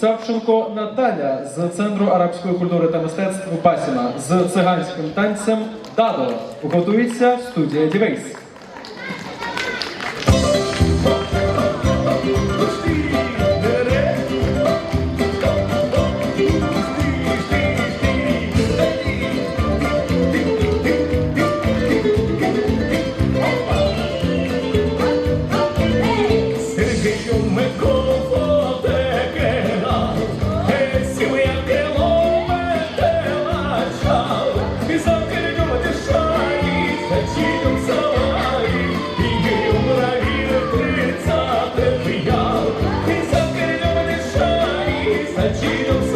Савченко Наталя з Центру арабської культури та мистецтв Басіна з циганським танцем Дадо готується студія Дівейс. Adidas.